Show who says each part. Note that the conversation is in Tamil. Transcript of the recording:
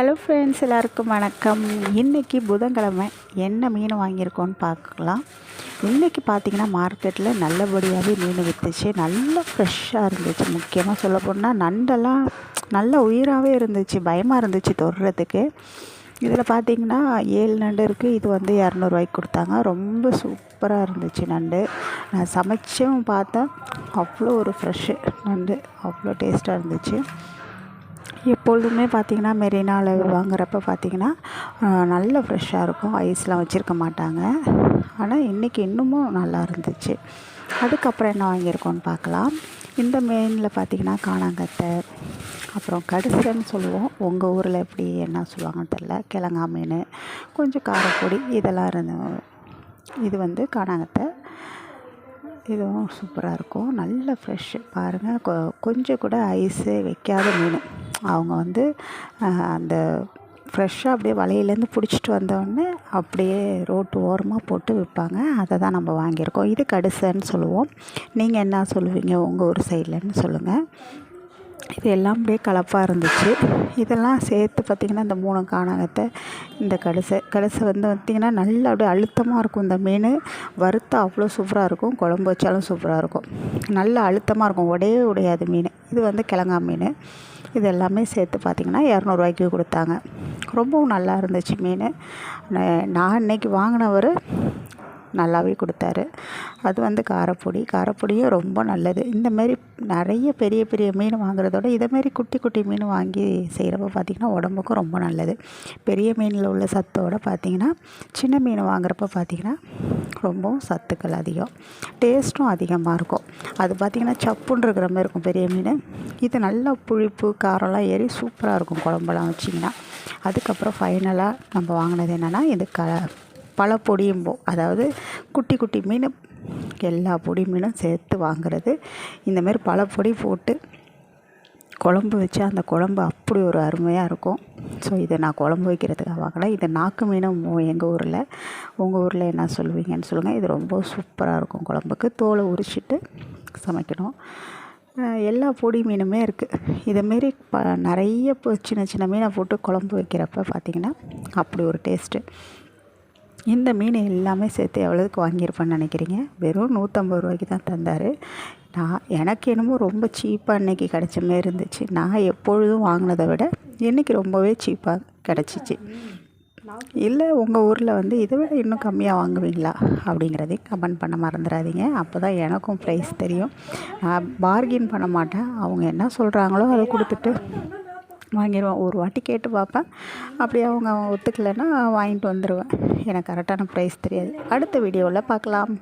Speaker 1: ஹலோ ஃப்ரெண்ட்ஸ் எல்லாருக்கும் வணக்கம். இன்றைக்கி புதன்கிழமை என்ன மீன் வாங்கியிருக்கோன்னு பார்க்கலாம். இன்றைக்கி பார்த்தீங்கன்னா மார்க்கெட்டில் நல்லபடியாகவே மீன் விற்றுச்சு நல்லா ஃப்ரெஷ்ஷாக இருந்துச்சு. முக்கியமாக சொல்ல போனால் நண்டெல்லாம் நல்ல உயிராகவே இருந்துச்சு. பயமாக இருந்துச்சு தொடுறதுக்கு. இதில் பார்த்தீங்கன்னா ஏழு நண்டு இருக்குது இது வந்து இரநூறுவாய்க்கு கொடுத்தாங்க. ரொம்ப சூப்பராக இருந்துச்சு நண்டு. நான் சமைச்சும் பார்த்தேன். அவ்வளோ ஒரு ஃப்ரெஷ்ஷு நண்டு. அவ்வளோ டேஸ்ட்டாக இருந்துச்சு. எப்பொழுதுமே பார்த்திங்கன்னா மெரினாவில் வாங்குறப்ப பார்த்திங்கன்னா நல்ல ஃப்ரெஷ்ஷாக இருக்கும். ஐஸ்லாம் வச்சுருக்க மாட்டாங்க. ஆனால் இன்றைக்கி இன்னமும் நல்லா இருந்துச்சு. அதுக்கப்புறம் என்ன வாங்கியிருக்கோன்னு பார்க்கலாம். இந்த மீனில் பார்த்திங்கன்னா காணாங்கத்தை அப்புறம் கடுசன்னு சொல்லுவோம். உங்கள் ஊரில் எப்படி என்ன சொல்லுவாங்கன்னு தெரில கிழங்கா மீன் கொஞ்சம் காரப்பொடி இதெல்லாம் இருந்து இது வந்து காணாங்கத்தை இதுவும் சூப்பராக இருக்கும். நல்ல ஃப்ரெஷ்ஷு பாருங்கள் கொ கொஞ்சம் கூட ஐஸு வைக்காத மீன். அவங்க வந்து அந்த ஃப்ரெஷ்ஷாக அப்படியே வலையிலேருந்து பிடிச்சிட்டு வந்தோடனே அப்படியே ரோட்டு ஓரமாக போட்டு விற்பாங்க. அதை தான் நம்ம வாங்கியிருக்கோம். இது கடுசன்னு சொல்லுவோம். நீங்கள் என்ன சொல்லுவீங்க? உங்கள் ஊர் சைட்லன்னு சொல்லுங்கள் இது எல்லாம் அப்படியே கலப்பாக இருந்துச்சு. இதெல்லாம் சேர்த்து பார்த்திங்கன்னா இந்த மூணு காணகத்தை இந்த கடுசை கடுசை வந்து பார்த்திங்கன்னா நல்லா அப்படியே அழுத்தமாக இருக்கும். இந்த மீன் வறுத்தா அவ்வளோ சூப்பராக இருக்கும். குழம்பு வச்சாலும் சூப்பராக இருக்கும். நல்லா அழுத்தமாக இருக்கும். உடையே உடையாது மீன். இது வந்து கிழங்கா மீன். இது எல்லாமே சேர்த்து பார்த்திங்கன்னா இரநூறுவாய்க்கு கொடுத்தாங்க. ரொம்பவும் நல்லா இருந்துச்சு மீன். நான் இன்றைக்கி வாங்கினவர் நல்லாவே கொடுத்தாரு. அது வந்து காரப்பொடி. காரப்பொடியும் ரொம்ப நல்லது. இந்தமாரி நிறைய பெரிய பெரிய மீன் வாங்குறதோட இதேமாரி குட்டி குட்டி மீன் வாங்கி செய்கிறப்ப பார்த்திங்கன்னா உடம்புக்கும் ரொம்ப நல்லது. பெரிய மீனில் உள்ள சத்தோடு பார்த்திங்கன்னா சின்ன மீன் வாங்குறப்ப பார்த்திங்கன்னா ரொம்பவும் சத்துக்கள் அதிகம். டேஸ்ட்டும் அதிகமாக இருக்கும். அது பார்த்திங்கன்னா சப்புன்னு இருக்கிற மாதிரி இருக்கும் பெரிய மீன். இது நல்லா புளிப்பு காரம்லாம் ஏறி சூப்பராக இருக்கும் குழம்பெல்லாம் வச்சிங்கன்னா. அதுக்கப்புறம் ஃபைனலாக நம்ம வாங்கினது என்னென்னா இது க பல பொடியும்போம் அதாவது குட்டி குட்டி மீன் எல்லா பொடி மீனும் சேர்த்து வாங்குறது. இந்தமாரி பல பொடி போட்டு குழம்பு வச்சா அந்த குழம்பு அப்படி ஒரு அருமையாக இருக்கும். ஸோ இதை நான் குழம்பு வைக்கிறதுக்காக வாங்கினேன் இது நாக்கு மீனும் எங்கள் ஊரில். உங்கள் ஊரில் என்ன சொல்லுவீங்கன்னு சொல்லுங்கள் இது ரொம்ப சூப்பராக இருக்கும் குழம்புக்கு. தோலை உரிச்சிட்டு சமைக்கணும். எல்லா பொடி மீனுமே இருக்குது இதேமாரி ப நிறைய சின்ன சின்ன மீனை போட்டு குழம்பு வைக்கிறப்ப பார்த்திங்கன்னா அப்படி ஒரு டேஸ்ட்டு இந்த மீன் எல்லாமே சேர்த்து எவ்வளோக்கு வாங்கியிருப்பேன்னு நினைக்கிறீங்க? வெறும் நூற்றம்பது ரூபாய்க்கு தான் தந்தார். நான் எனக்கு என்னமோ ரொம்ப சீப்பாக இன்றைக்கி கிடச்ச மாரி இருந்துச்சு. நான் எப்பொழுதும் வாங்கினதை விட இன்றைக்கி ரொம்பவே சீப்பாக கிடச்சிச்சு. இல்லை உங்கள் ஊரில் வந்து இதை விட இன்னும் கம்மியாக வாங்குவீங்களா? அப்படிங்கிறதையும் கமெண்ட் பண்ண மறந்துடாதீங்க. அப்போ தான் எனக்கும் ப்ரைஸ் தெரியும். நான் பார்கின் பண்ண மாட்டேன். அவங்க என்ன சொல்கிறாங்களோ அதை கொடுத்துட்டு வாங்கிடுவேன் ஒரு வாட்டி கேட்டு பார்ப்பேன். அப்படியே அவங்க ஒத்துக்கலைன்னா வாங்கிட்டு வந்துடுவேன் எனக்கு கரெக்டான ப்ரைஸ் தெரியாது. அடுத்த வீடியோவில் பார்க்கலாம்.